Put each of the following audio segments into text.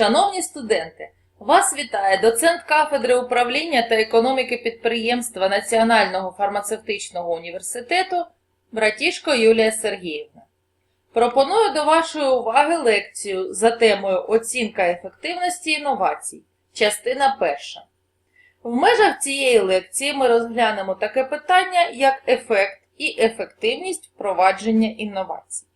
Шановні студенти, вас вітає доцент кафедри управління та економіки підприємства Національного фармацевтичного університету Братішко Юлія Сергіївна. Пропоную до вашої уваги лекцію за темою Оцінка ефективності інновацій, частина перша. В межах цієї лекції ми розглянемо таке питання, як ефект і ефективність впровадження інновацій.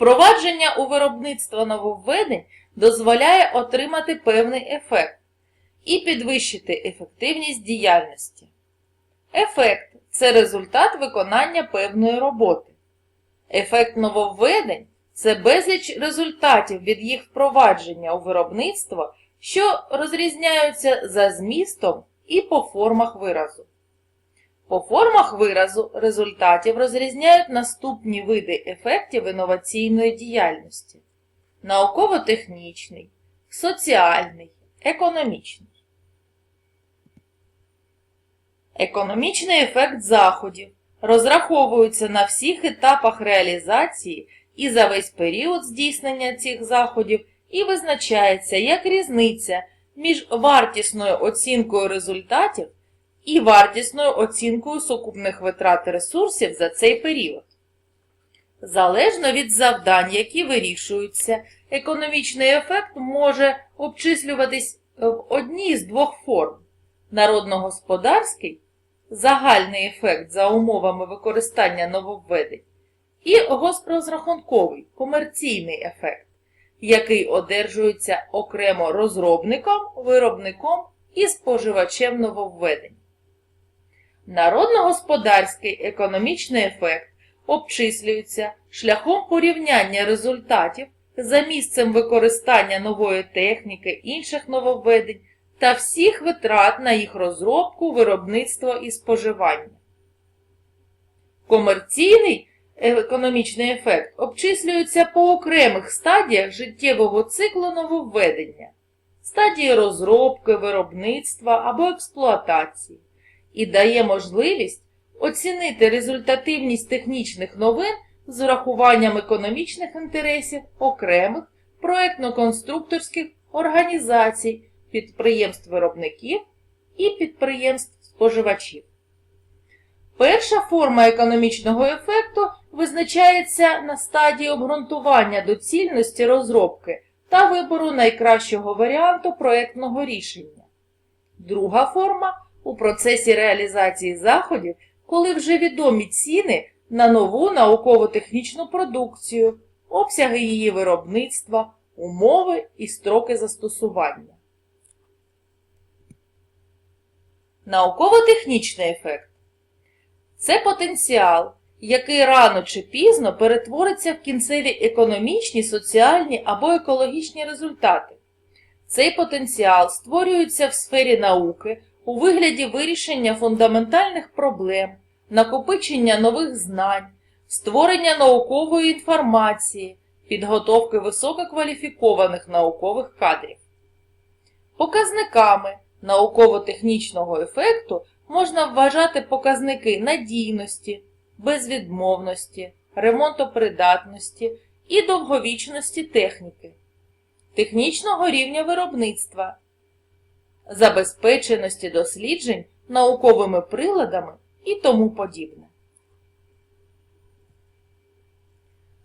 Впровадження у виробництво нововведень дозволяє отримати певний ефект і підвищити ефективність діяльності. Ефект це результат виконання певної роботи. Ефект нововведень це безліч результатів від їх впровадження у виробництво, що розрізняються за змістом і по формах виразу. По формах виразу результатів розрізняють наступні види ефектів інноваційної діяльності: науково-технічний, соціальний, економічний. Економічний ефект заходів розраховується на всіх етапах реалізації і за весь період здійснення цих заходів і визначається як різниця між вартісною оцінкою результатів і вартісною оцінкою сукупних витрат ресурсів за цей період. Залежно від завдань, які вирішуються, економічний ефект може обчислюватись в одній з двох форм: народно-господарський загальний ефект за умовами використання нововведень, і госпрозрахунковий комерційний ефект, який одержується окремо розробником, виробником і споживачем нововведень. Народно-господарський економічний ефект обчислюється шляхом порівняння результатів за місцем використання нової техніки, інших нововведень та всіх витрат на їх розробку, виробництво і споживання. Комерційний економічний ефект обчислюється по окремих стадіях життєвого циклу нововведення, стадії розробки, виробництва або експлуатації і дає можливість оцінити результативність технічних новин з урахуванням економічних інтересів окремих проєктно-конструкторських організацій, підприємств-виробників і підприємств-споживачів. Перша форма економічного ефекту визначається на стадії обґрунтування доцільності розробки та вибору найкращого варіанту проєктного рішення. Друга форма у процесі реалізації заходів, коли вже відомі ціни на нову науково-технічну продукцію, обсяги її виробництва, умови і строки застосування. Науково-технічний ефект це потенціал, який рано чи пізно перетвориться в кінцеві економічні, соціальні або екологічні результати. Цей потенціал створюється в сфері науки у вигляді вирішення фундаментальних проблем, накопичення нових знань, створення наукової інформації, підготовки висококваліфікованих наукових кадрів. Показниками науково-технічного ефекту можна вважати показники надійності, безвідмовності, ремонтопридатності і довговічності техніки, технічного рівня виробництва, забезпеченості досліджень науковими приладами і тому подібне.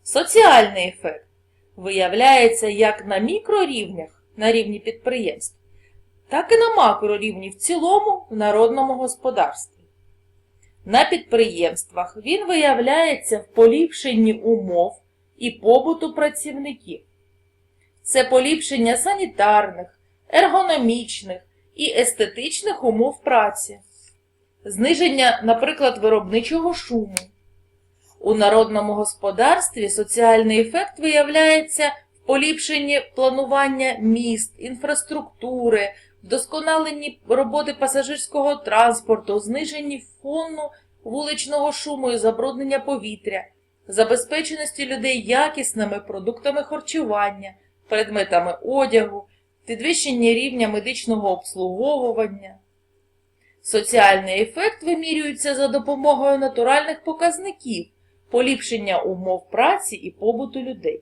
Соціальний ефект виявляється як на мікрорівнях на рівні підприємств, так і на макрорівні в цілому в народному господарстві. На підприємствах він виявляється в поліпшенні умов і побуту працівників. Це поліпшення санітарних, ергономічних і естетичних умов праці, зниження, наприклад, виробничого шуму. У народному господарстві соціальний ефект виявляється в поліпшенні планування міст, інфраструктури, вдосконаленні роботи пасажирського транспорту, зниженні фону вуличного шуму і забруднення повітря, забезпеченості людей якісними продуктами харчування, предметами одягу, підвищення рівня медичного обслуговування. Соціальний ефект вимірюється за допомогою натуральних показників, поліпшення умов праці і побуту людей.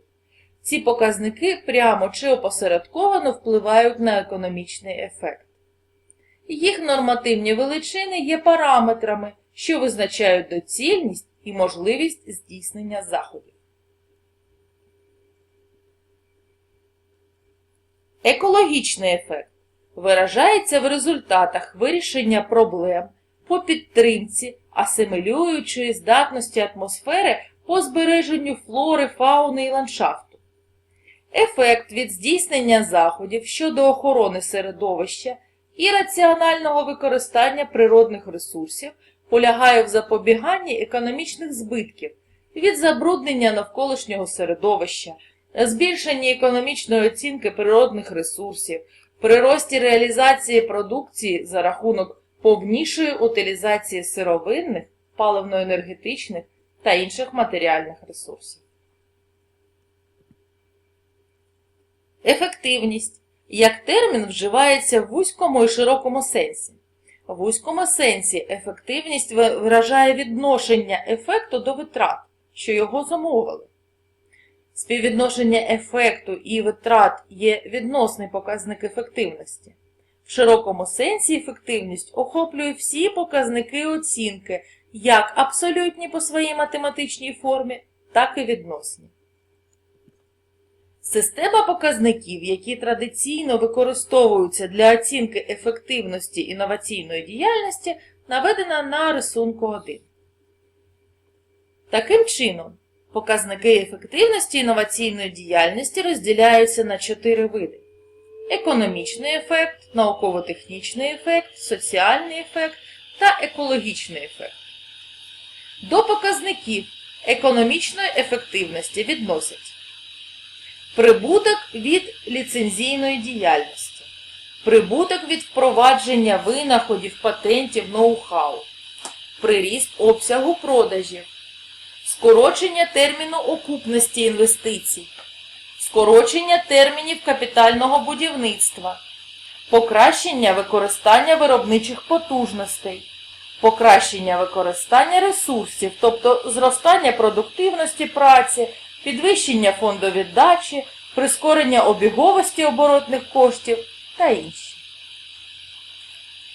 ці показники прямо чи опосередковано впливають на економічний ефект. Їх нормативні величини є параметрами, що визначають доцільність і можливість здійснення заходів. Екологічний ефект виражається в результатах вирішення проблем по підтримці асимілюючої здатності атмосфери по збереженню флори, фауни і ландшафту. Ефект від здійснення заходів щодо охорони середовища і раціонального використання природних ресурсів полягає в запобіганні економічних збитків від забруднення навколишнього середовища, збільшенні економічної оцінки природних ресурсів, при рості реалізації продукції за рахунок повнішої утилізації сировинних, паливно-енергетичних та інших матеріальних ресурсів. Ефективність як термін вживається в вузькому і широкому сенсі. В вузькому сенсі ефективність виражає відношення ефекту до витрат, що його замовили. Співвідношення ефекту і витрат є відносний показник ефективності. В широкому сенсі ефективність охоплює всі показники оцінки, як абсолютні по своїй математичній формі, так і відносні. Система показників, які традиційно використовуються для оцінки ефективності інноваційної діяльності, наведена на рисунку 1. Таким чином, показники ефективності інноваційної діяльності розділяються на чотири види: економічний ефект, науково-технічний ефект, соціальний ефект та екологічний ефект. До показників економічної ефективності відносять Прибуток від ліцензійної діяльності. Прибуток від впровадження винаходів, патентів, ноу-хау. Приріст обсягу продажів. Скорочення терміну окупності інвестицій. Скорочення термінів капітального будівництва. Покращення використання виробничих потужностей. Покращення використання ресурсів, тобто зростання продуктивності праці підвищення фондовіддачі, прискорення обіговості оборотних коштів та інші.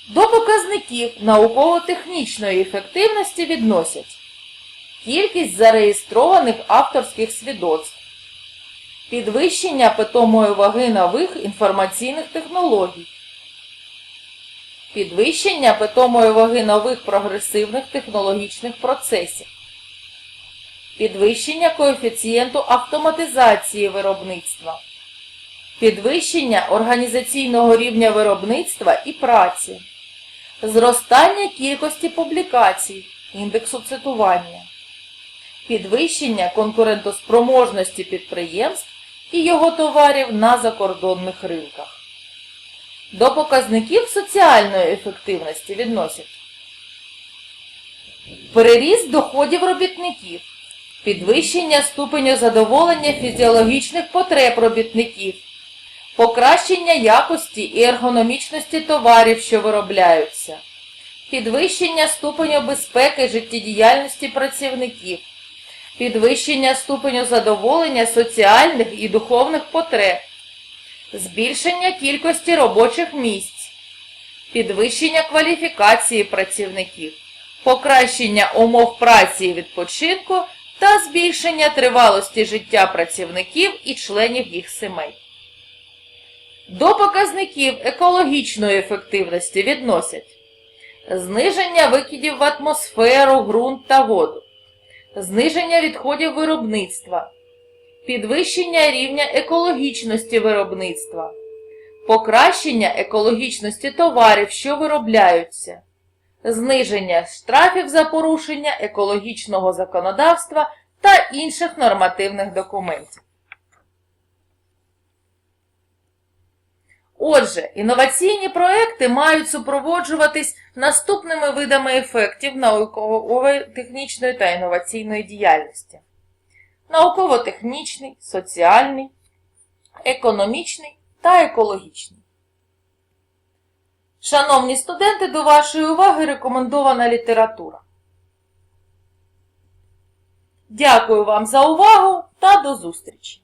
До показників науково-технічної ефективності відносять кількість зареєстрованих авторських свідоцтв, підвищення питомої ваги нових інформаційних технологій, підвищення питомої ваги нових прогресивних технологічних процесів, підвищення коефіцієнту автоматизації виробництва, підвищення організаційного рівня виробництва і праці, зростання кількості публікацій, індексу цитування, підвищення конкурентоспроможності підприємств і його товарів на закордонних ринках. До показників соціальної ефективності відносять переріст доходів робітників, підвищення ступеню задоволення фізіологічних потреб робітників, покращення якості і ергономічності товарів, що виробляються, підвищення ступеню безпеки життєдіяльності працівників, підвищення ступеню задоволення соціальних і духовних потреб, збільшення кількості робочих місць, підвищення кваліфікації працівників, покращення умов праці і відпочинку та збільшення тривалості життя працівників і членів їх сімей. До показників екологічної ефективності відносять зниження викидів в атмосферу, ґрунт та воду, зниження відходів виробництва, підвищення рівня екологічності виробництва, покращення екологічності товарів, що виробляються, зниження штрафів за порушення екологічного законодавства та інших нормативних документів. Отже, інноваційні проекти мають супроводжуватись наступними видами ефектів наукової, технічної та інноваційної діяльності: науково-технічний, соціальний, економічний та екологічний. Шановні студенти, до вашої уваги рекомендована література. Дякую вам за увагу та до зустрічі!